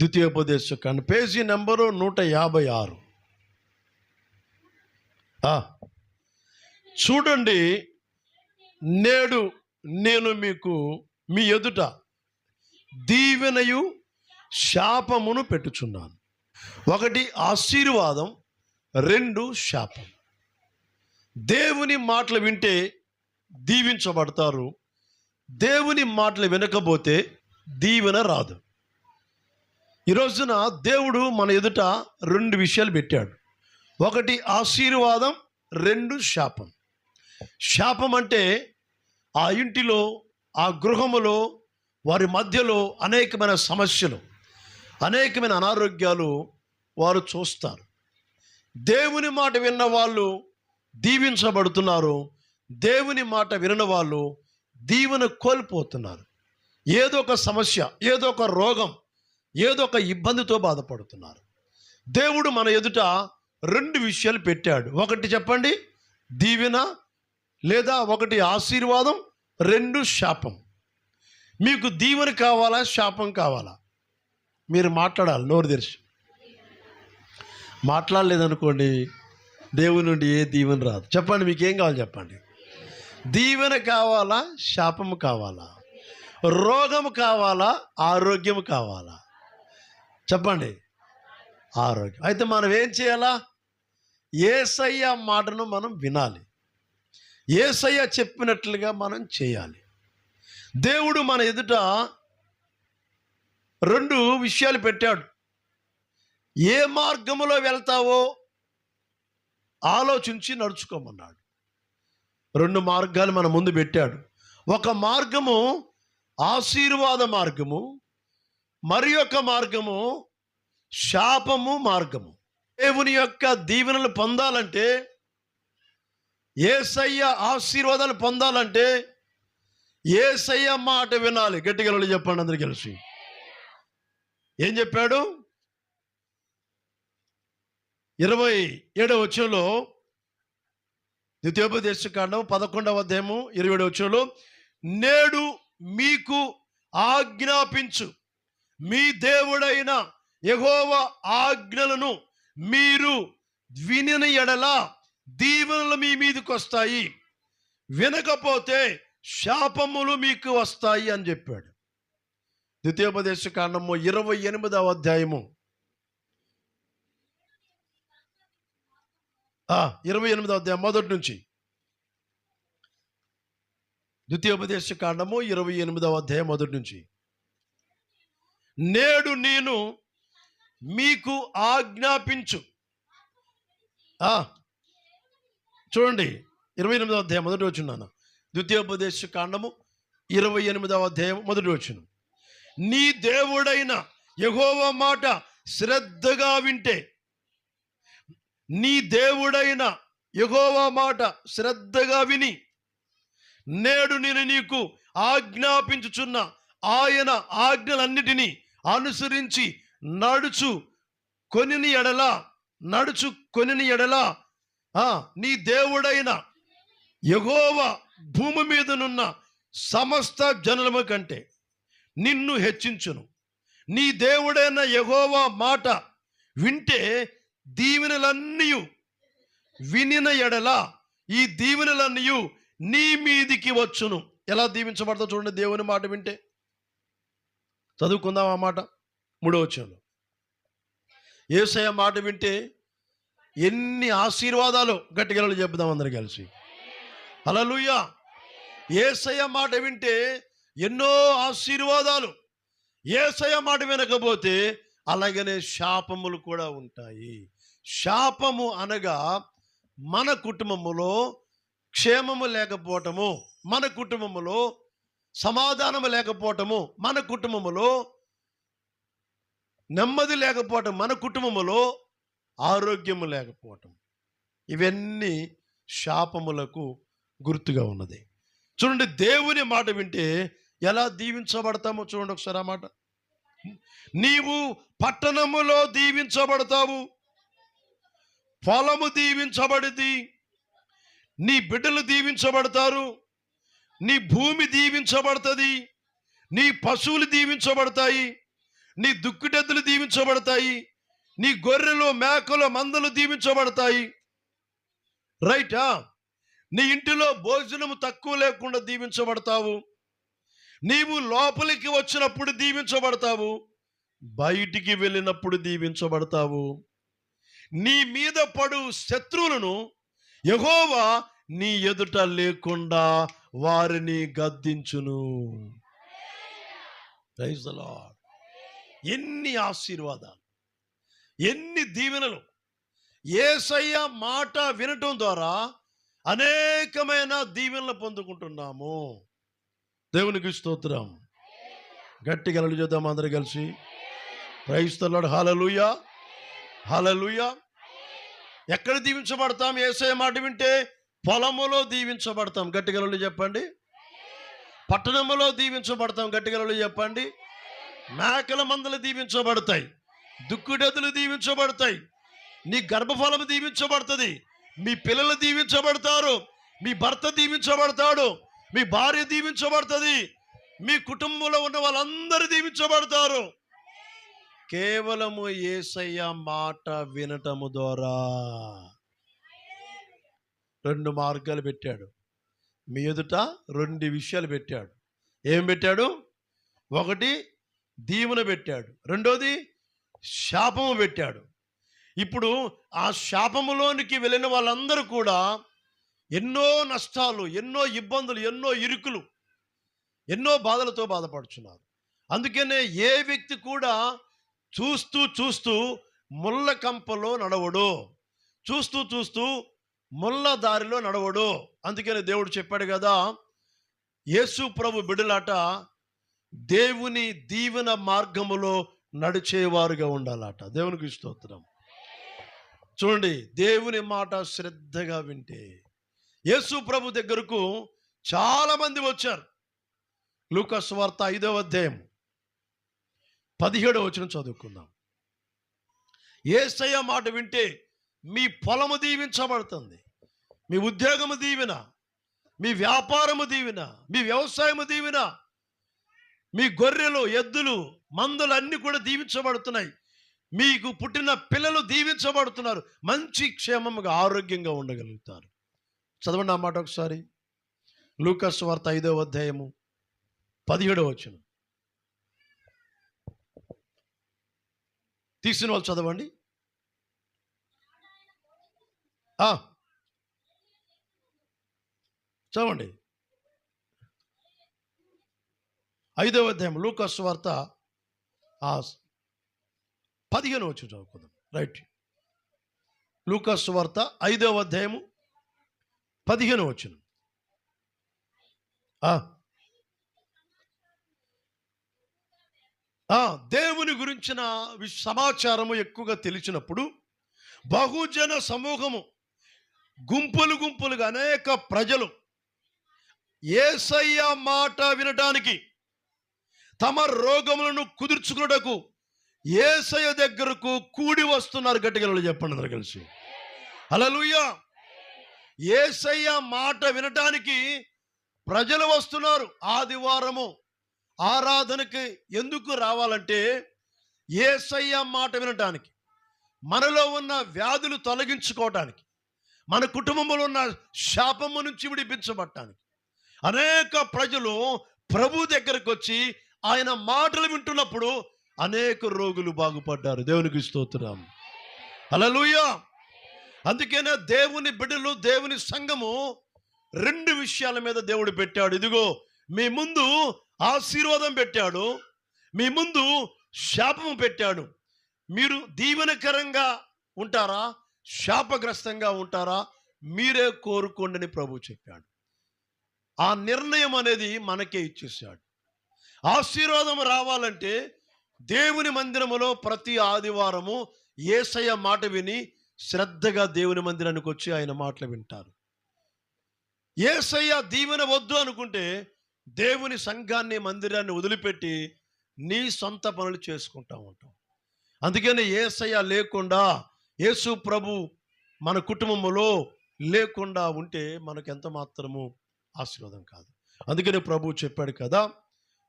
ద్వితీయోపదేశ కాండం page number నూట యాభై ఆరు. చూడండి నేడు నేను మీకు మీ ఎదుట దీవెనయు శాపమును పెట్టుచున్నాను. ఒకటి ఆశీర్వాదం రెండు శాపం. దేవుని మాటలు వింటే దీవించబడతారు దేవుని మాటలు వినకపోతే దీవెన రాదు. ఈ రోజున దేవుడు మన ఎదుట రెండు విషయాలు పెట్టాడు. ఒకటి ఆశీర్వాదం రెండు శాపం. శాపం అంటే ఆ ఇంటిలో ఆ గృహములో వారి మధ్యలో అనేకమైన సమస్యలు అనేకమైన అనారోగ్యాలు వారు చూస్తారు. దేవుని మాట విన్న వాళ్ళు దీవించబడుతున్నారు. దేవుని మాట వినని వాళ్ళు దీవెన కోల్పోతున్నారు. ఏదో ఒక సమస్య ఏదో ఒక రోగం ఏదో ఒక ఇబ్బందితో బాధపడుతున్నారు. దేవుడు మన ఎదుట రెండు విషయాలు పెట్టాడు. ఒకటి చెప్పండి దీవెన లేదా ఒకటి ఆశీర్వాదం రెండు శాపం. మీకు దీవెన కావాలా శాపం కావాలా? మీరు మాట్లాడాలి నోరు తెరిచి. మాట్లాడలేదనుకోండి దేవుని నుండి ఏ దీవెన రాదు. చెప్పండి మీకు ఏం కావాలి చెప్పండి? దీవెన కావాలా శాపము కావాలా? రోగము కావాలా ఆరోగ్యం కావాలా? చెప్పండి. ఆరోగ్యం. అయితే మనం ఏం చేయాలా? ఏసయ్య మాటను మనం వినాలి. ఏసయ్య చెప్పినట్లుగా మనం చేయాలి. దేవుడు మన ఎదుట రెండు విషయాలు పెట్టాడు. ఏ మార్గములో వెళ్తావో ఆలోచించి నడుచుకోమన్నాడు. రెండు మార్గాలు మన ముందు పెట్టాడు. ఒక మార్గము ఆశీర్వాద మార్గము మరి యొక్క మార్గము శాపము మార్గము. దేవుని యొక్క దీవెనలు పొందాలంటే ఏసయ్య ఆశీర్వాదాలు పొందాలంటే ఏసయ్య మాట వినాలి. గట్టిగా చెప్పండి అందరికి కలిసి. ఏం చెప్పాడు? ఇరవై ఏడవ వచ్చంలో ద్వితీయోపదేశ కాండం పదకొండవ అధ్యాయము ఇరవై ఏడవ వచ్చంలో నేడు మీకు ఆజ్ఞాపించు. మీ దేవుడైన యహోవ ఆజ్ఞలను మీరు వినిన ఎడల దీవెనలు మీ మీదకి వస్తాయి. వినకపోతే శాపములు మీకు వస్తాయి అని చెప్పాడు. ద్వితీయోపదేశ కాండము ఇరవై ఎనిమిదవ అధ్యాయము. ఇరవై ఎనిమిదవ అధ్యాయం మొదటి నుంచి. ద్వితీయోపదేశ కాండము ఇరవై ఎనిమిదవ అధ్యాయం మొదటి నుంచి. నేడు నేను మీకు ఆజ్ఞాపించు. చూడండి ఇరవై ఎనిమిదవ అధ్యాయం మొదటి వచ్చినాను ద్వితీయోపదేశ కాండము ఇరవై ఎనిమిదవ అధ్యాయం మొదటి వచ్చిన నీ దేవుడైన యహోవ మాట శ్రద్ధగా వింటే నీ దేవుడైన యహోవ మాట శ్రద్ధగా విని నేడు నేను నీకు ఆజ్ఞాపించుచున్న ఆయన ఆజ్ఞలన్నిటినీ అనుసరించి నడుచు కొనిని ఎడల నడుచు కొనిని ఎడల. నీ దేవుడైన ఎగోవ భూమి మీదనున్న సమస్త జనుల కంటే నిన్ను హెచ్చించును. నీ దేవుడైన యహోవా మాట వింటే దీవెనలన్నీ వినిన ఎడల ఈ దీవెనలన్నీ నీ మీదికి వచ్చును. ఎలా దీవించబడతా చూడండి దేవుని మాట వింటే. చదువుకుందాం ఆ మాట. మూడో వచ్చంలో ఏసయ మాట వింటే ఎన్ని ఆశీర్వాదాలు గట్టిగలలు చెప్దాం అందరు కలిసి. హల్లెలూయా. ఏసయ మాట వింటే ఎన్నో ఆశీర్వాదాలు. ఏసయ మాట వినకపోతే అలాగనే శాపములు కూడా ఉంటాయి. శాపము అనగా మన కుటుంబములో క్షేమము లేకపోవటము. మన కుటుంబములో సమాధానము లేకపోవటము మన కుటుంబములో నెమ్మది లేకపోవటం మన కుటుంబములో ఆరోగ్యము లేకపోవటం. ఇవన్నీ శాపములకు గుర్తుగా ఉన్నది. చూడండి దేవుని మాట వింటే ఎలా దీవించబడతామో చూడండి ఒకసారి ఆ మాట. నీవు పట్టణములో దీవించబడతావు. పొలము దీవించబడిది. నీ బిడ్డలు దీవించబడతారు. నీ భూమి దీవించబడుతుంది నీ పశువులు దీవించబడతాయి నీ దుక్కుటెద్దులు దీవించబడతాయి నీ గొర్రెలు మేకలు మందలు దీవించబడతాయి. రైటా నీ ఇంటిలో భోజనము తక్కువ లేకుండా దీవించబడతావు. నీవు లోపలికి వచ్చినప్పుడు దీవించబడతావు. బయటికి వెళ్ళినప్పుడు దీవించబడతావు. నీ మీద పడు శత్రువులను యహోవా నీ ఎదుట లేకుండా వారిని గద్దించును. Praise the ఎన్ని ఆశీర్వాదాలు ఎన్ని దీవెనలు. ఏసయ్య మాట వినటం ద్వారా అనేకమైన దీవెనలు పొందుకుంటున్నాము. దేవునికి స్తోత్రం. గట్టి కలలు చేద్దాం అందరు కలిసి. క్రైస్తలాడు హాలలుయ హాలలుయ ఎక్కడ దీవించబడతాం? ఏసయ్య మాట వింటే పొలములో దీవించబడతాం. గట్టిగలలు చెప్పండి. పట్టణములో దీవించబడతాం. గట్టిగలలు చెప్పండి. మేకల మందలు దీవించబడతాయి. దుక్కుడెదులు దీవించబడతాయి. నీ గర్భఫలము దీవించబడుతుంది. మీ పిల్లలు దీవించబడతారు. మీ భర్త దీవించబడతాడు. మీ భార్య దీవించబడుతుంది. మీ కుటుంబంలో ఉన్న వాళ్ళందరూ దీవించబడతారు. కేవలము ఏసయ్య మాట వినటము ద్వారా. రెండు మార్గాలు పెట్టాడు. మీ ఎదుట రెండు విషయాలు పెట్టాడు. ఏం పెట్టాడు? ఒకటి దీవెన పెట్టాడు. రెండోది శాపము పెట్టాడు. ఇప్పుడు ఆ శాపములోనికి వెళ్ళిన వాళ్ళందరూ కూడా ఎన్నో నష్టాలు ఎన్నో ఇబ్బందులు ఎన్నో ఇరుకులు ఎన్నో బాధలతో బాధపడుచున్నారు. అందుకనే ఏ వ్యక్తి కూడా చూస్తూ చూస్తూ ముళ్ళ కంపలో నడవడు. చూస్తూ చూస్తూ ముళ్ళ దారిలో నడవడు. అందుకనే దేవుడు చెప్పాడు కదా యేసు ప్రభు బిడులాట దేవుని దీవెన మార్గములో నడిచేవారుగా ఉండాలట. దేవునికి స్తోత్రం. చూడండి దేవుని మాట శ్రద్ధగా వింటే. యేసు ప్రభు దగ్గరకు చాలామంది వచ్చారు. లూకస్ వార్త ఐదవ అధ్యాయం పదిహేడవ వచ్చిన చదువుకుందాం. ఏసయ్య మాట వింటే మీ పొలము దీవించబడుతుంది. మీ ఉద్యోగము దీవెన మీ వ్యాపారము దీవెన మీ వ్యవసాయము దీవెన మీ గొర్రెలు ఎద్దులు మందులు అన్నీ కూడా దీవించబడుతున్నాయి. మీకు పుట్టిన పిల్లలు దీవించబడుతున్నారు. మంచి క్షేమంగా ఆరోగ్యంగా ఉండగలుగుతారు. చదవండి ఆ మాట ఒకసారి. లూకస్ వార్త ఐదవ అధ్యాయము పదిహేడవ వచ్చిన తీసిన వాళ్ళు చదవండి ఆ. చదవండి. ఐదవ అధ్యాయం లూకస్ వార్త పదిహేను వచ్చి చదువుకుందాం. రైట్. లూకస్ వార్త ఐదవ అధ్యాయము పదిహేను వచ్చిన. దేవుని గురించిన సమాచారము ఎక్కువగా తెలిసినప్పుడు బహుజన సమూహము గుంపులు గుంపులుగా అనేక ప్రజలు ఏసయ్య మాట వినటానికి తమ రోగములను కుదుర్చుకున్నటకు ఏసయ్య దగ్గరకు కూడి వస్తున్నారు. గట్టిగా చెప్పండి అందరు కలిసి. హల్లెలూయా. ఏసయ్య మాట వినటానికి ప్రజలు వస్తున్నారు. ఆదివారము ఆరాధనకి ఎందుకు రావాలంటే ఏసయ్య మాట వినటానికి మనలో ఉన్న వ్యాధులు తొలగించుకోవటానికి. మన కుటుంబంలో ఉన్న శాపము నుంచి విడిపించబట్టానికి అనేక ప్రజలు ప్రభు దగ్గరకు వచ్చి ఆయన మాటలు వింటున్నప్పుడు అనేక రోగులు బాగుపడ్డారు. దేవునికి స్తోత్రం. లూయ అందుకనే దేవుని బిడ్డలు దేవుని సంఘము రెండు విషయాల మీద దేవుడు పెట్టాడు. ఇదిగో మీ ముందు ఆశీర్వాదం పెట్టాడు. మీ ముందు శాపము పెట్టాడు. మీరు దీవెనకరంగా ఉంటారా? శాపగ్రస్తంగా ఉంటారా? మీరే కోరుకోండి అని ప్రభు చెప్పాడు. ఆ నిర్ణయం అనేది మనకే ఇచ్చేసాడు ఆశీర్వాదం రావాలంటే దేవుని మందిరములో ప్రతి ఆదివారము ఏసయ్య మాట విని శ్రద్ధగా దేవుని మందిరానికి వచ్చి ఆయన మాటలు వింటారు. ఏసయ్య దీవెన వద్దు అనుకుంటే దేవుని సంఘాన్ని మందిరాన్ని వదిలిపెట్టి నీ సొంత పనులు చేసుకుంటా ఉంటాం. అందుకని ఏసయ్య లేకుండా యేసు ప్రభు మన కుటుంబంలో లేకుండా ఉంటే మనకు ఎంత మాత్రము ఆశీర్వాదం కాదు. అందుకని ప్రభు చెప్పాడు కదా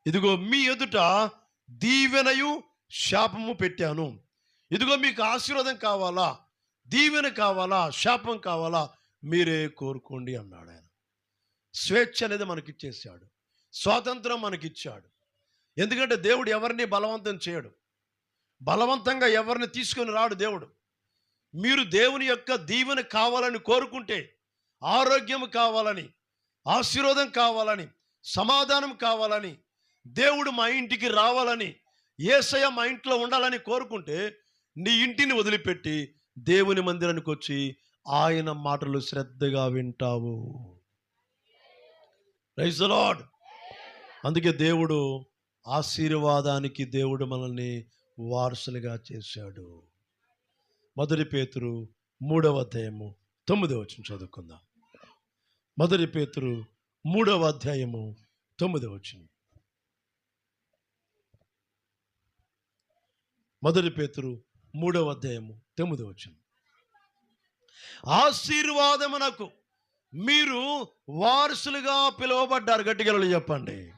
ఇదిగో మీ ఎదుట దీవెనయు శాపము పెట్టాను. ఇదిగో మీకు ఆశీర్వాదం కావాలా దీవెన కావాలా శాపం కావాలా మీరే కోరుకోండి అన్నాడు ఆయన. స్వేచ్ఛ అనేది మనకిచ్చేసాడు స్వాతంత్రం మనకిచ్చాడు. ఎందుకంటే దేవుడు ఎవరిని బలవంతం చేయడు. బలవంతంగా ఎవరిని తీసుకొని రాడు దేవుడు. మీరు దేవుని యొక్క దీవెన కావాలని కోరుకుంటే ఆరోగ్యం కావాలని ఆశీర్వాదం కావాలని సమాధానం కావాలని దేవుడు మా ఇంటికి రావాలని ఏసయ మా ఇంట్లో ఉండాలని కోరుకుంటే నీ ఇంటిని వదిలిపెట్టి దేవుని మందిరానికి వచ్చి ఆయన మాటలు శ్రద్ధగా వింటావు. రైస్ లార్డ్ అందుకే దేవుడు ఆశీర్వాదానికి దేవుడు మనల్ని వారసులుగా చేశాడు. మొదటి పేతురు మూడవ అధ్యాయము తొమ్మిదవ వచ్చిన చదువుకుందాం. మొదటి పేతురు మూడవ అధ్యాయము తొమ్మిదవ వచ్చింది మొదటి పేతురు మూడవ అధ్యాయము తొమ్మిది వచ్చింది ఆశీర్వాదమునకు మీరు వారసులుగా పిలువబడ్డారు. గట్టిగలలు చెప్పండి.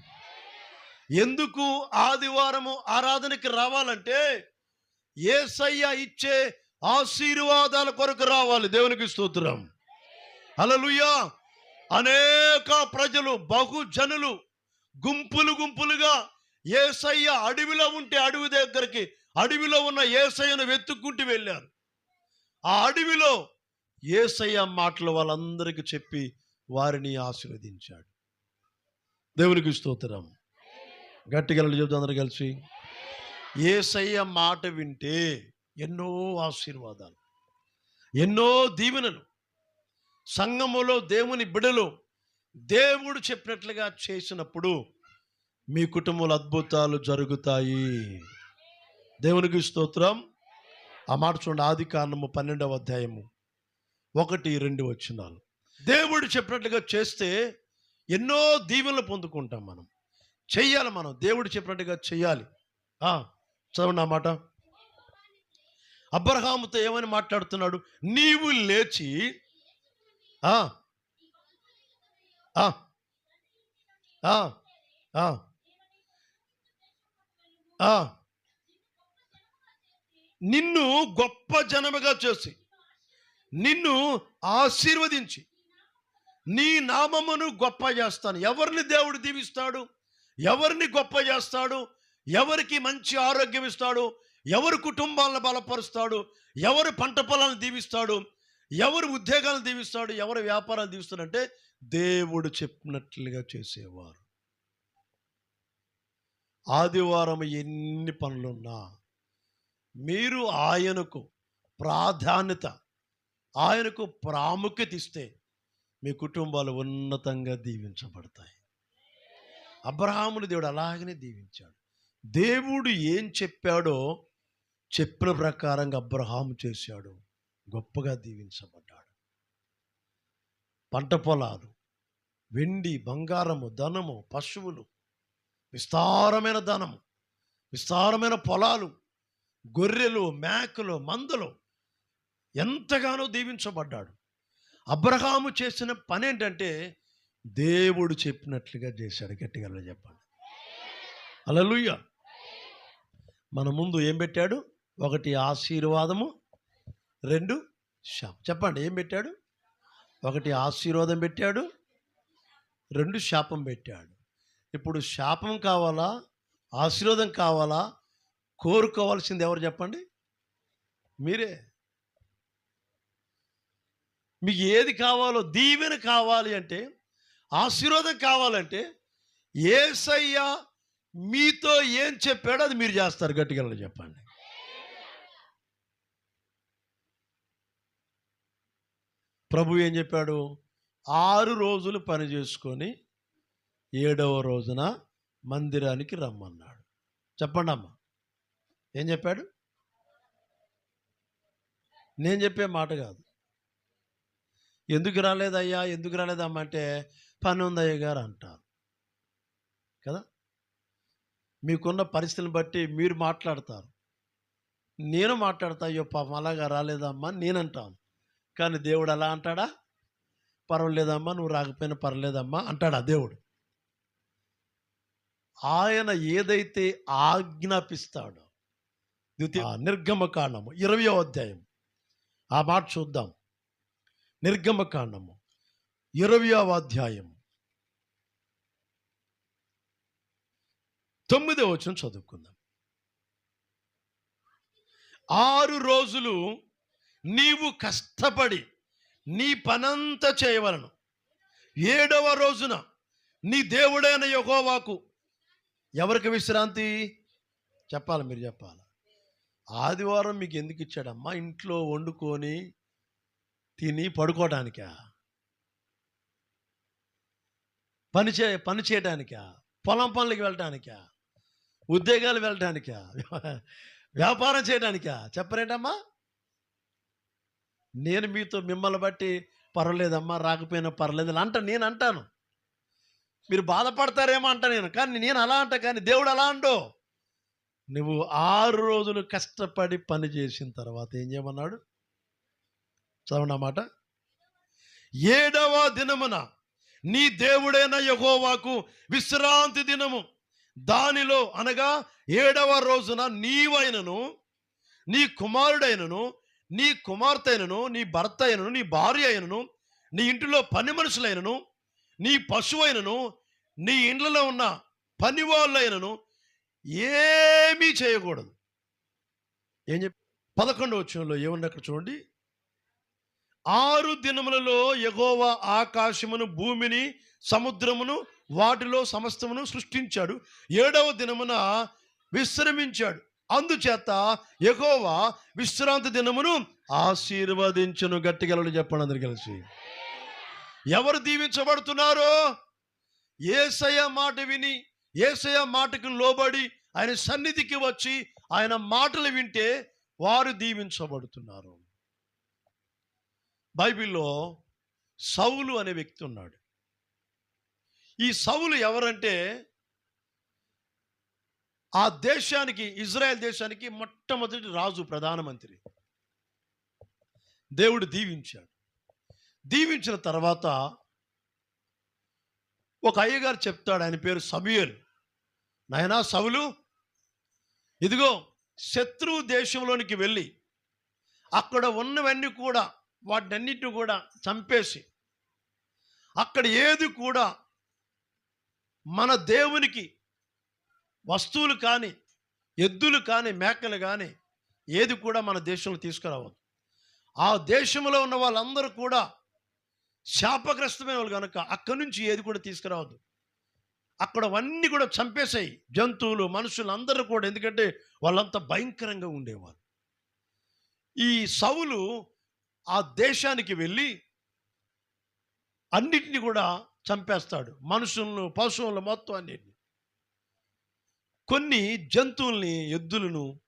ఎందుకు ఆదివారము ఆరాధనకి రావాలంటే ఏసయ్య ఇచ్చే ఆశీర్వాదాల కొరకు రావాలి. దేవునికి స్తోత్రం. అలలుయ్యా అనేక ప్రజలు బహుజనులు గుంపులు గుంపులుగా ఏసయ్య అడవిలో ఉంటే అడవి దగ్గరికి అడవిలో ఉన్న ఏసయ్యను వెతుక్కుంటూ వెళ్ళారు. ఆ అడవిలో ఏసయ్య మాటలు వాళ్ళందరికీ చెప్పి వారిని ఆశీర్వదించాడు. దేవునికి స్తోత్రం. గట్టిగా చెబుతా అందరు కలిసి ఏసయ్య మాట వింటే ఎన్నో ఆశీర్వాదాలు ఎన్నో దీవెనలు. సంగములో దేవుని బిడలు దేవుడు చెప్పినట్లుగా చేసినప్పుడు మీ కుటుంబంలో అద్భుతాలు జరుగుతాయి. దేవునికి స్తోత్రం. ఆ మాట చూడండి ఆది కారణము పన్నెండవ అధ్యాయము ఒకటి రెండు వచ్చినాలు దేవుడు చెప్పినట్లుగా చేస్తే ఎన్నో దీవెనలు పొందుకుంటాం మనం. చెయ్యాలి మనం. దేవుడు చెప్పినట్టుగా చెయ్యాలి. చదవండి ఆ మాట. అబ్రహాముతో ఏమని మాట్లాడుతున్నాడు? నీవు లేచి నిన్ను గొప్ప జనముగా చేసి నిన్ను ఆశీర్వదించి నీ నామమును గొప్ప చేస్తాను. ఎవరిని దేవుడు దీవిస్తాడు? ఎవరిని గొప్ప చేస్తాడు? ఎవరికి మంచి ఆరోగ్యం ఇస్తాడు? ఎవరు కుటుంబాలను బలపరుస్తాడు? ఎవరు పంట పొలాలను దీవిస్తాడు? ఎవరు ఉద్యోగాలను దీవిస్తాడు? ఎవరు వ్యాపారాలు దీవిస్తాడంటే దేవుడు చెప్పినట్లుగా చేసేవారు. ఆదివారం ఎన్ని పనులున్నా మీరు ఆయనకు ప్రాధాన్యత ఆయనకు ప్రాముఖ్యత ఇస్తే మీ కుటుంబాలు ఉన్నతంగా దీవించబడతాయి. అబ్రహాముని దేవుడు అలాగనే దీవించాడు. దేవుడు ఏం చెప్పాడో చెప్పిన ప్రకారంగా అబ్రహాము చేశాడు. గొప్పగా దీవించబడ్డాడు. పంట పొలాలు వెండి బంగారము ధనము పశువులు విస్తారమైన ధనము విస్తారమైన పొలాలు గొర్రెలు మేకలు మందలు ఎంతగానో దీవించబడ్డాడు. అబ్రహాము చేసిన పని ఏంటంటే దేవుడు చెప్పినట్లుగా చేశాడు. గట్టిగా చెప్పండి. అలలుయ్య మన ముందు ఏం పెట్టాడు? ఒకటి ఆశీర్వాదము రెండు శాపం. చెప్పండి ఏం పెట్టాడు? ఒకటి ఆశీర్వాదం పెట్టాడు రెండు శాపం పెట్టాడు. ఇప్పుడు శాపం కావాలా ఆశీర్వాదం కావాలా కోరుకోవాల్సింది ఎవరు చెప్పండి? మీరే. మీకు ఏది కావాలో దీవెన కావాలి అంటే ఆశీర్వాదం కావాలంటే ఏసయ్య మీతో ఏం చెప్పాడో అది మీరు చేస్తారు గట్టిగా చెప్పండి. ప్రభు ఏం చెప్పాడు? ఆరు రోజులు పని చేసుకొని ఏడవ రోజున మందిరానికి రమ్మన్నాడు. చెప్పండి అమ్మా. ఏం చెప్పాడు? నేను చెప్పే మాట కాదు. ఎందుకు రాలేదయ్యా? ఎందుకు రాలేదమ్మా అంటే పని ఉందయ్య గారు అంటారు. కదా? మీకున్న పరిస్థితిని బట్టి మీరు మాట్లాడతారు. నేను మాట్లాడతా అయ్యో పాపం అలాగా రాలేదమ్మా నేను అంటాను కానీ దేవుడు అలా అంటాడా? పర్వాలేదమ్మా నువ్వు రాకపోయినా పర్లేదమ్మా అంటాడా దేవుడు? ఆయన ఏదైతే ఆజ్ఞాపిస్తాడో ద్వితీయ నిర్గమకాండము ఇరవయో అధ్యాయం. ఆ మాట చూద్దాం. నిర్గమకాండము ఇరవయవ అధ్యాయం. తొమ్మిదో వచనం చదువుకుందాం. ఆరు రోజులు నీవు కష్టపడి నీ పనంతా చేయవలను. ఏడవ రోజున నీ దేవుడైన యహోవాకు ఎవరికి విశ్రాంతి? చెప్పాలి మీరు చెప్పాలి. ఆదివారం మీకు ఎందుకు ఇచ్చాడమ్మా? ఇంట్లో వండుకొని తిని పడుకోవడానికా పని చే పని చేయడానికా పొలం పనులకి వెళ్ళటానికా? ఉద్యోగాలు వెళ్ళటానికా? వ్యాపారం చేయడానికా చెప్పరేటమ్మా? నేను మీతో మిమ్మల్ని బట్టి పర్వాలేదమ్మా రాకపోయినా పర్లేదు అంట నేను అంటాను. మీరు బాధపడతారేమో అంట నేను కానీ నేను అలా అంట కానీ దేవుడు అలా అంటో నువ్వు ఆరు రోజులు కష్టపడి పని చేసిన తర్వాత ఏం చేయమన్నాడు? చదవండి అన్నమాట ఏడవ దినమున నీ దేవుడైన యహోవాకు విశ్రాంతి దినము. దానిలో అనగా ఏడవ రోజున నీవైనను నీ కుమారుడైనను నీ కుమార్తెనను నీ భర్త అయినను నీ భార్య అయినను నీ ఇంటిలో పని మనుషులైనను నీ పశువైనను నీ ఇండ్లలో ఉన్న పని వాళ్ళైనను ఏమీ చేయకూడదు. ఏం చెప్పి పదకొండవ వచ్చంలో ఏముంది అక్కడ చూడండి? ఆరు దినములలో ఎగోవ ఆకాశమును భూమిని సముద్రమును వాటిలో సమస్తమును సృష్టించాడు. ఏడవ దినమున విశ్రమించాడు. అందుచేత ఎగోవా విశ్రాంతి దినమును ఆశీర్వదించును. గట్టిగలడు చెప్పండి అందరు కలిసి. ఎవరు దీవించబడుతున్నారో? ఏసయ మాట విని ఏసయ మాటకు లోబడి ఆయన సన్నిధికి వచ్చి ఆయన మాటలు వింటే వారు దీవించబడుతున్నారు. బైబిల్లో సౌలు అనే వ్యక్తి ఉన్నాడు. ఈ సౌలు ఎవరంటే ఆ దేశానికి ఇజ్రాయెల్ దేశానికి మొట్టమొదటి రాజు ప్రధానమంత్రి. దేవుడు దీవించాడు. దీవించిన తర్వాత ఒక అయ్యగారు చెప్తాడు ఆయన పేరు సమయలు. నాయనా సవులు ఇదిగో శత్రువు దేశంలోనికి వెళ్ళి అక్కడ ఉన్నవన్నీ కూడా వాటినన్నిటిని కూడా చంపేసి అక్కడ ఏది కూడా మన దేవునికి వస్తువులు కానీ ఎద్దులు కానీ మేకలు కానీ ఏది కూడా మన దేశంలో తీసుకురావద్దు. ఆ దేశంలో ఉన్న వాళ్ళందరూ కూడా శాపగ్రస్తమైన వాళ్ళు కనుక అక్కడి నుంచి ఏది కూడా తీసుకురావద్దు. అక్కడ అవన్నీ కూడా చంపేశాయి జంతువులు మనుషులు అందరూ కూడా. ఎందుకంటే వాళ్ళంతా భయంకరంగా ఉండేవారు. ఈ సవులు ఆ దేశానికి వెళ్ళి అన్నిటిని కూడా చంపేస్తాడు. మనుషులను పశువులను మొత్తం అన్నిటిని. కొన్ని జంతువుల్ని ఎద్దులను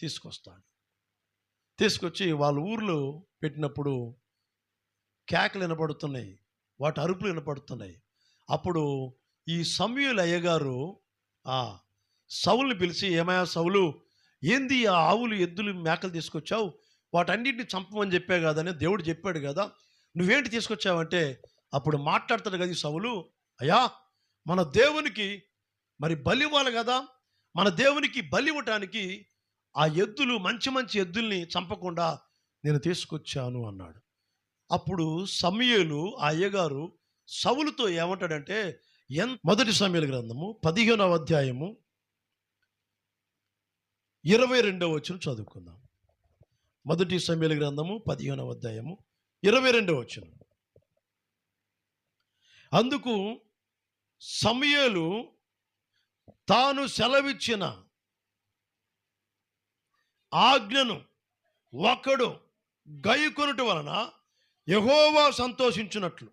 తీసుకొస్తాడు. తీసుకొచ్చి వాళ్ళ ఊర్లో పెట్టినప్పుడు కేకలు వినపడుతున్నాయి వాటి అరుపులు వినపడుతున్నాయి. అప్పుడు ఈ సమయులు అయ్యగారు ఆ సవుల్ని పిలిచి ఏమయ్యా సవులు ఏంది ఆ ఆవులు ఎద్దులు మేకలు తీసుకొచ్చావు? వాటన్నిటిని చంపమని చెప్పే కదని దేవుడు చెప్పాడు కదా నువ్వేంటి తీసుకొచ్చావంటే? అప్పుడు మాట్లాడతాడు కదా ఈ సవులు అయ్యా మన దేవునికి మరి బలి ఇవ్వాలి కదా మన దేవునికి బలి ఇవ్వటానికి ఆ ఎద్దులు మంచి మంచి ఎద్దుల్ని చంపకుండా నేను తీసుకొచ్చాను అన్నాడు. అప్పుడు సమయలు ఆ అయ్యగారు సవులుతో ఏమంటాడంటే ఎన్ మొదటి సమయల గ్రంథము పదిహేనవ అధ్యాయము ఇరవై రెండవ వచ్చిన చదువుకుందాం. మొదటి సమయల గ్రంథము పదిహేనవ అధ్యాయము ఇరవై రెండవ వచ్చిన అందుకు సమయలు తాను సెలవిచ్చిన ఆజ్ఞను ఒకడు గైకొనుట వలన యహోవా సంతోషించినట్లు.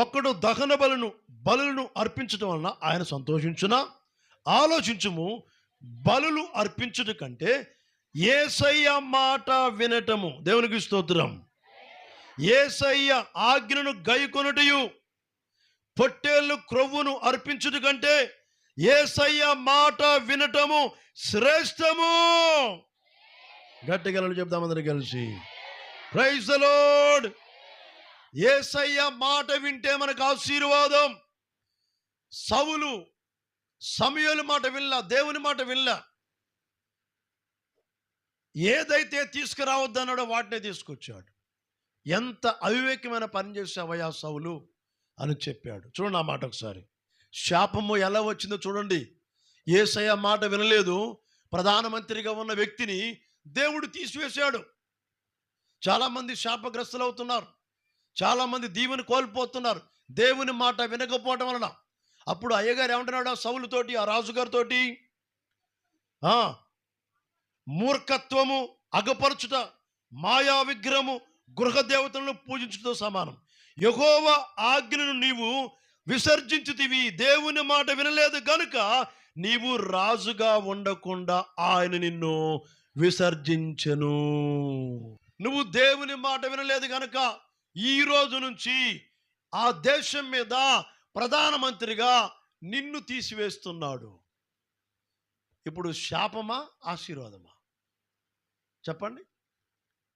ఒకడు దహన బలును బలులను అర్పించటం వలన ఆయన సంతోషించున? ఆలోచించుము బలులు అర్పించుట కంటే ఏసయ్య మాట వినటము. దేవునికి స్తోత్రం. ఏసయ్య ఆజ్ఞను గైకొనుటయు పొట్టేళ్ళు క్రొవ్వును అర్పించుట కంటే ఏసయ్య మాట వినటము శ్రేష్టము. గట్టిగలను చెప్దాం అందరు కలిసి. ప్రైజ్ లోడ్ ఏసయ్య మాట వింటే మనకు ఆశీర్వాదం. సవులు సమయలు మాట వినలా దేవుని మాట వినలా. ఏదైతే తీసుకురావద్దన్నాడో వాటినే తీసుకొచ్చాడు. ఎంత అవివేకమైన పని చేసావయ్యా సవులు అని చెప్పాడు. చూడండి ఆ మాట ఒకసారి. శాపము ఎలా వచ్చిందో చూడండి. ఏసయ మాట వినలేదు. ప్రధానమంత్రిగా ఉన్న వ్యక్తిని దేవుడు తీసివేశాడు. చాలామంది శాపగ్రస్తులు అవుతున్నారు చాలామంది దీవెని కోల్పోతున్నారు. దేవుని మాట వినకపోవటం వలన. అప్పుడు అయ్యగారు ఏమంటున్నాడు ఆ సౌలుతోటి ఆ రాజుగారితోటి? మూర్ఖత్వము అగపరచుట మాయా విగ్రహము గృహ దేవతలను పూజించుటతో సమానం. యహోవ ఆజ్ఞను నీవు విసర్జించుతివి. దేవుని మాట వినలేదు గనుక నీవు రాజుగా ఉండకుండా ఆయన నిన్ను విసర్జించను. నువ్వు దేవుని మాట వినలేదు గనుక ఈ రోజు నుంచి ఆ దేశం మీద ప్రధానమంత్రిగా నిన్ను తీసివేస్తున్నాడు. ఇప్పుడు శాపమా? ఆశీర్వాదమా? చెప్పండి.